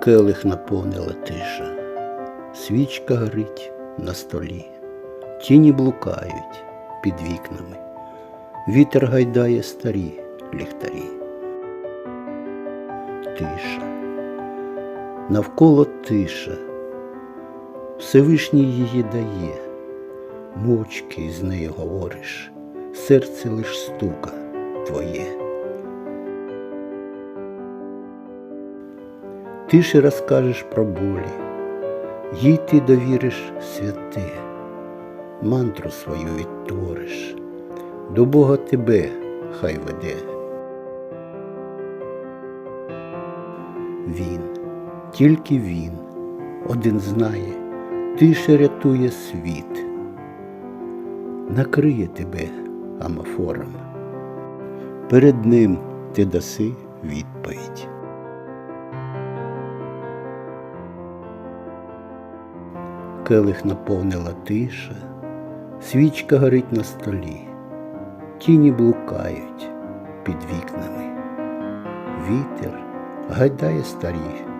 келих наповнила тиша, свічка горить на столі, тіні блукають під вікнами, вітер гайдає старі ліхтарі. Тиша, навколо тиша, Всевишній її дає, мовчки з нею говориш, серце лиш стука твоє. Тиші розкажеш про болі, їй ти довіриш святе, мантру свою відтвориш, до Бога тебе хай веде. Він, тільки він, один знає, тише рятує світ, накриє тебе амофором, перед ним ти даси відповідь. Келих наповнила тиша, свічка горить на столі, тіні блукають під вікнами. Вітер гайдає старі